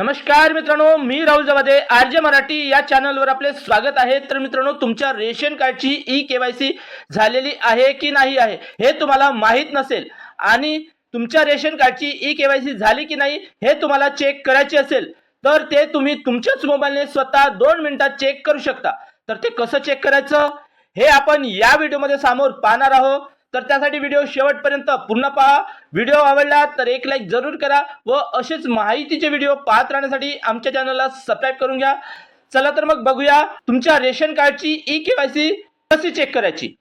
नमस्कार मित्रांनो मी Rahul Jawade R J Marathi या चॅनलवर आपले स्वागत आहे. तर मित्रांनो तुमच्या रेशन कार्डची ई के वाय सी झालेली आहे की नाही आहे हे तुम्हाला माहीत नसेल आणि तुमच्या रेशन कार्डची ई के वाय सी झाली की नाही हे तुम्हाला चेक करायचे असेल तर ते तुम्ही तुमच्याच मोबाईलने स्वतः दोन मिनिटात चेक करू शकता. तर ते कसं चेक करायचं हे आपण या व्हिडिओमध्ये समोर पाहणार आहोत. तर त्यासाठी व्हिडिओ शेवटपर्यंत पूर्ण पहा. व्हिडिओ आवडला तर एक लाईक जरूर करा व असेच माहितीचे व्हिडिओ पाहत राहण्यासाठी आमच्या चॅनलला सबस्क्राईब करून घ्या. चला तर मग बघूया तुमच्या रेशन कार्डची ई के कशी चेक करायची.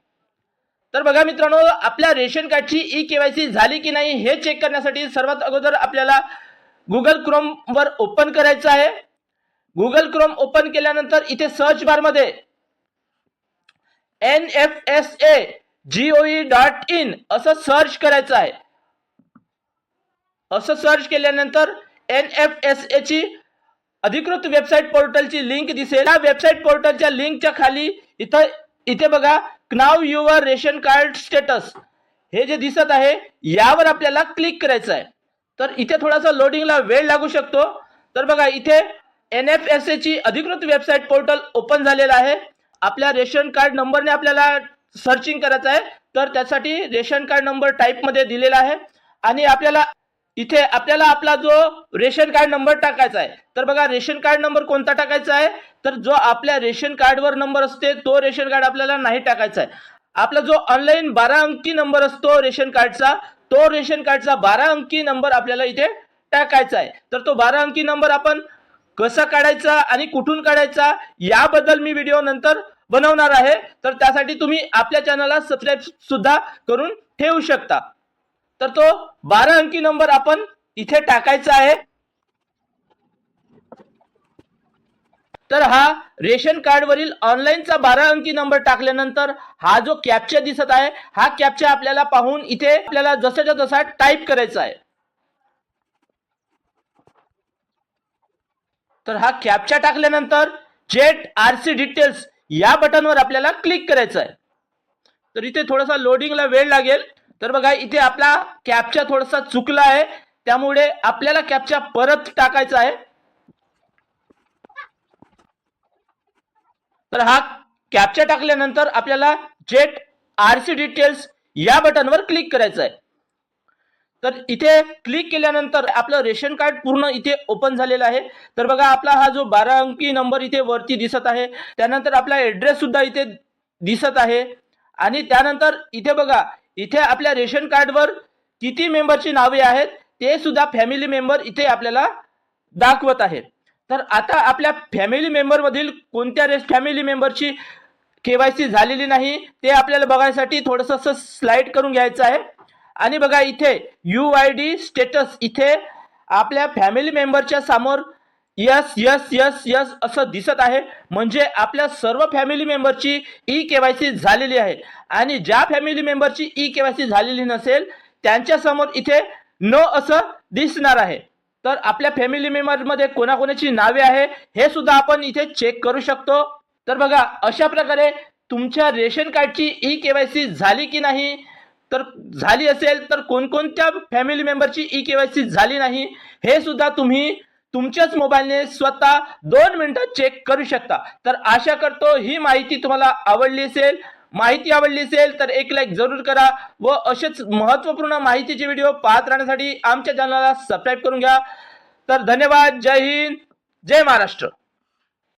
तर बघा मित्रांनो आपल्या रेशन कार्डची ई के झाली की नाही हे चेक करण्यासाठी सर्वात अगोदर आपल्याला गुगल क्रोमवर ओपन करायचं आहे. गुगल क्रोम ओपन केल्यानंतर इथे सर्च बारमध्ये N F S A gov dot in असं सर्च करायचं आहे. असं सर्च केल्यानंतर एन एफ एस ए ची अधिकृत वेबसाईट पोर्टलची लिंक दिसेल. या वेबसाईट पोर्टलच्या लिंकच्या खाली इथं इथे बघा नाव युअर रेशन कार्ड स्टेटस हे जे दिसत आहे यावर आपल्याला क्लिक करायचं आहे. तर इथे थोडासा लोडिंगला वेळ लागू शकतो. तर बघा इथे एन एफ एस ची अधिकृत वेबसाईट पोर्टल ओपन झालेलं आहे. आपल्या रेशन कार्ड नंबरने आपल्याला सर्चिंग करायचं आहे तर त्यासाठी रेशन कार्ड नंबर टाईपमध्ये दिलेला आहे. आणि आपल्याला इथे आपल्याला आपला जो रेशन कार्ड नंबर टाकायचा आहे तर बघा रेशन कार्ड नंबर कोणता टाकायचा आहे? तर जो आपल्या रेशन कार्डवर नंबर असते तो रेशन कार्ड आपल्याला नाही टाकायचा आहे. आपला जो ऑनलाईन बारा अंकी नंबर असतो रेशन कार्डचा तो रेशन कार्डचा बारा अंकी नंबर आपल्याला इथे टाकायचा आहे. तर तो बारा अंकी नंबर आपण कसा काढायचा आणि कुठून काढायचा याबद्दल मी व्हिडिओ नंतर बनवणार आहे तर त्यासाठी तुम्ही आपल्या चॅनलला सबस्क्राईब सुद्धा करून ठेवू शकता. तर तो बारा अंकी नंबर आपण इथे टाकायचा आहे. तर हा रेशन कार्डवरील ऑनलाईनचा बारा अंकी नंबर टाकल्यानंतर हा जो कॅप्चा दिसत आहे हा कॅप्चा आपल्याला पाहून इथे आपल्याला जसाच्या तसा टाईप करायचा आहे. तर हा कॅप्चा टाकल्यानंतर जेट आरसी डिटेल्स या बटनवर आपल्याला क्लिक करायचं आहे तर इथे थोडासा लोडिंगला वेळ लागेल. तर बघा इथे आपला कॅपचा थोडासा चुकला आहे. त्यामुळे आपल्याला कॅप्चा परत टाकायचा आहे. तर हा कॅप्चा टाकल्यानंतर आपल्याला जेट आरसी डिटेल्स या बटनवर क्लिक करायचं आहे तर इथे क्लिक केल्यानंतर आपलं रेशन कार्ड पूर्ण इथे ओपन झालेलं आहे. तर बघा आपला हा जो बारा अंकी नंबर इथे वरती दिसत आहे. त्यानंतर आपला ॲड्रेस सुद्धा इथे दिसत आहे. आणि त्यानंतर इथे बघा इथे आपल्या रेशन कार्डवर किती मेंबरची नावे आहेत ते सुद्धा फॅमिली मेंबर इथे आपल्याला दाखवत आहे तर आता आपल्या फॅमिली मेंबरमधील कोणत्या रेस फॅमिली मेंबरची के वाय सी झालेली नाही ते आपल्याला बघायसाठी थोडंसं स्लाईड करून घ्यायचं आहे. आणि बघा इथे यू आय डी स्टेटस इथे आपल्या फॅमिली मेंबरच्या समोर यस यस यस यस असं दिसत आहे. म्हणजे आपल्या सर्व फॅमिली मेंबरची ई के वाय सी झालेली आहे. आणि ज्या फॅमिली मेंबरची ई के वाय सी झालेली नसेल त्यांच्यासमोर इथे नो असं दिसणार आहे. तर आपल्या फॅमिली मेंबरमध्ये कोणाकोणाची नावे आहे हे सुद्धा आपण इथे चेक करू शकतो. तर बघा अशा प्रकारे तुमच्या रेशन कार्डची ई के वाय सी झाली की नाही? तर झाली असेल तर कोणकोणत्या फॅमिली मेंबरची ई केवायसी झाली नाही हे सुद्धा तुम्ही तुमच्याच मोबाईलने स्वतः दोन मिनिटात चेक करू शकता. तर आशा करतो ही माहिती तुम्हाला आवडली असेल. माहिती आवडली असेल तर एक लाईक जरूर करा व असेच महत्त्वपूर्ण माहितीचे व्हिडिओ पाहत राहण्यासाठी आमच्या चॅनलला सबस्क्राईब करून घ्या. तर धन्यवाद. जय हिंद. जय महाराष्ट्र.